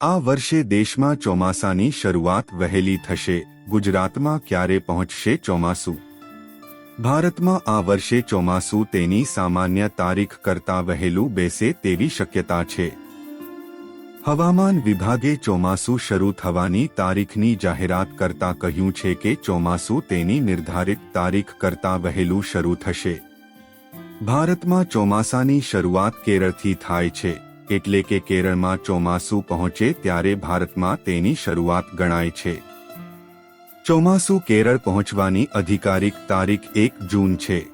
આ વર્ષે દેશમાં ચોમાસાની શરૂઆત વહેલી થશે. ગુજરાતમાં ક્યારે પહોંચશે ચોમાસું? ભારતમાં આ વર્ષે ચોમાસું તેની સામાન્ય તારીખ કરતાં વહેલું બેસે તેવી શક્યતા છે. હવામાન વિભાગે ચોમાસું શરૂ થવાની તારીખની જાહેરાત કરતા કહ્યું છે કે ચોમાસું તેની નિર્ધારિત તારીખ કરતાં વહેલું શરૂ થશે. ભારતમાં ચોમાસાની શરૂઆત કેરળથી થાય છે. એટલે કે કેરળમાં ચોમાસું પહોંચે ત્યારે ભારતમાં તેની શરૂઆત ગણાય છે. ચોમાસું કેરળ પહોંચવાની અધિકારિક તારીખ એક જૂન છે.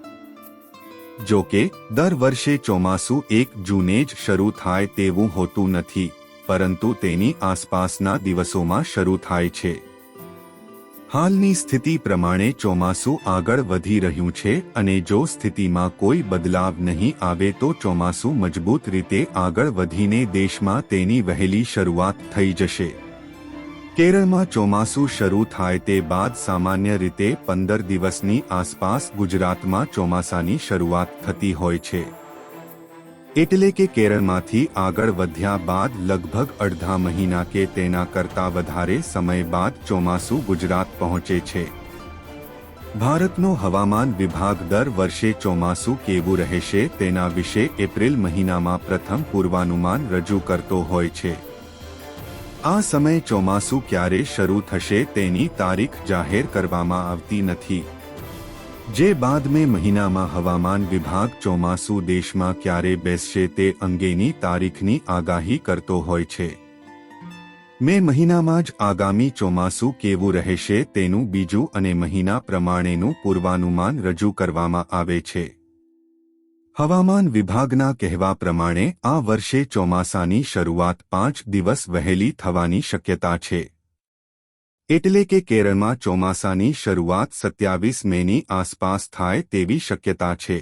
જો કે, દર વર્ષે ચોમાસું એક જૂને જ શરૂ થાય તેવું હોતું નથી, પરંતુ તેની આસપાસના દિવસોમાં શરૂ થાય છે. હાલની સ્થિતિ પ્રમાણે ચોમાસું આગળ વધી રહ્યું છે અને જો સ્થિતિમાં કોઈ બદલાવ નહીં આવે તો ચોમાસું મજબૂત રીતે આગળ વધીને દેશમાં તેની વહેલી શરૂઆત થઈ જશે. કેરળમાં ચોમાસું શરૂ થાય તે બાદ સામાન્ય રીતે પંદર દિવસની આસપાસ ગુજરાતમાં ચોમાસાની શરૂઆત થતી હોય છે. એટલે કે કેરળમાંથી આગળ વધ્યા બાદ લગભગ અડધા મહિના કે તેના કરતા વધારે સમય બાદ ચોમાસું ગુજરાત પહોંચે છે. ભારતનો હવામાન વિભાગ દર વર્ષે ચોમાસું કેવું રહેશે તેના વિશે એપ્રિલ મહિનામાં પ્રથમ પૂર્વાનુમાન રજૂ કરતો હોય છે. આ સમય ચોમાસું ક્યારે શરૂ થશે તેની તારીખ જાહેર કરવામાં આવતી નથી. જે બાદ મે મહિનામાં હવામાન વિભાગ ચોમાસું દેશમાં ક્યારે બેસશે તે અંગેની તારીખની આગાહી કરતો હોય છે. મે મહિનામાં જ આગામી ચોમાસું કેવું રહેશે તેનું બીજું અને મહિના પ્રમાણેનું પૂર્વાનુમાન રજૂ કરવામાં આવે છે. હવામાન વિભાગના કહેવા પ્રમાણે આ વર્ષે ચોમાસાની શરૂઆત પાંચ દિવસ વહેલી થવાની શક્યતા છે. એટલે કે કેરળમાં ચોમાસાની શરૂઆત સત્યાવીસ મેની આસપાસ થાય તેવી શક્યતા છે.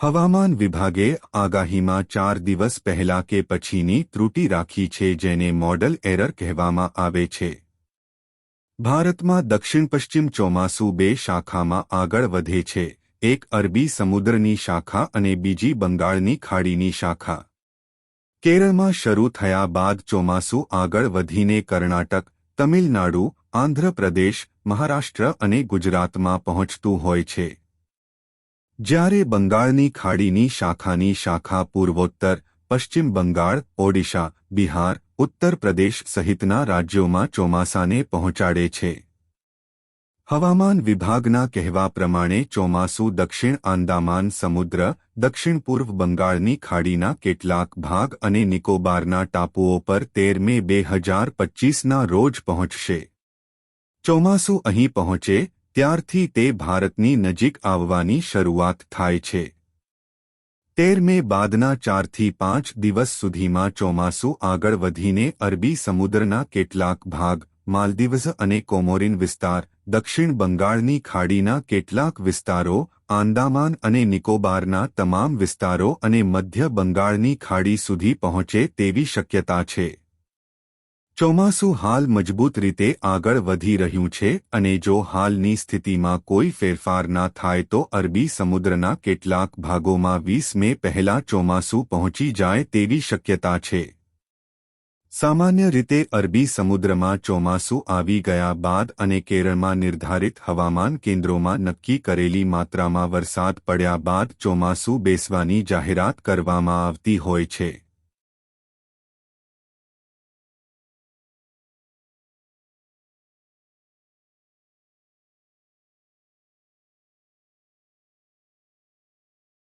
હવામાન વિભાગે આગાહીમાં ચાર દિવસ પહેલા કે પછીની ત્રુટી રાખી છે જેને મોડલ એરર કહેવામાં આવે છે. ભારતમાં દક્ષિણ પશ્ચિમ ચોમાસું બે શાખામાં આગળ વધે છે. એક અરબી સમુદ્રની શાખા અને બીજી બંગાળની ખાડીની શાખા. કેરળમાં શરૂ થયા બાદ ચોમાસું આગળ વધીને કર્ણાટક તમિલનાડુ, આંધ્રપ્રદેશ, મહારાષ્ટ્ર અને ગુજરાતમાં પહોંચતું હોય છે. જ્યારે બંગાળની ખાડીની શાખાની શાખા પૂર્વોત્તર, પશ્ચિમ બંગાળ, ઓડિશા, બિહાર, ઉત્તર પ્રદેશ સહિતના રાજ્યોમાં ચોમાસાને પહોંચાડે છે. હવામાન વિભાગના કહેવા પ્રમાણે ચોમાસું દક્ષિણ આંદામાન સમુદ્ર, દક્ષિણ પૂર્વ બંગાળની ખાડીના કેટલાક ભાગ અને નિકોબારના ટાપુઓ પર તેર મે બે હજાર પચ્ચીસના રોજ પહોંચશે. ચોમાસું અહીં પહોંચે, ત્યારથી તે ભારતની નજીક આવવાની શરૂઆત થાય છે. તેર મે બાદના ચારથી પાંચ દિવસ સુધીમાં ચોમાસું આગળ વધીને અરબી સમુદ્રના કેટલાક ભાગ માલદીવ્સ અને કોમોરિન વિસ્તાર, દક્ષિણ બંગાળની ખાડીના કેટલાક વિસ્તારો, આંદામાન અને નિકોબારના તમામ વિસ્તારો અને મધ્ય બંગાળની ખાડી સુધી પહોંચે તેવી શક્યતા છે. ચોમાસું હાલ મજબૂત રીતે આગળ વધી રહ્યું છે અને જો હાલની સ્થિતિમાં કોઈ ફેરફાર ના થાય તો અરબી સમુદ્રના કેટલાક ભાગોમાં વીસ મે પહેલા ચોમાસું પહોંચી જાય તેવી શક્યતા છે. સામાન્ય રીતે અરબી સમુદ્રમાં ચોમાસું આવી ગયા બાદ અને કેરળમાં નિર્ધારિત હવામાન કેન્દ્રોમાં નક્કી કરેલી માત્રામાં વરસાદ પડ્યા બાદ ચોમાસું બેસવાની જાહેરાત કરવામાં આવતી હોય છે.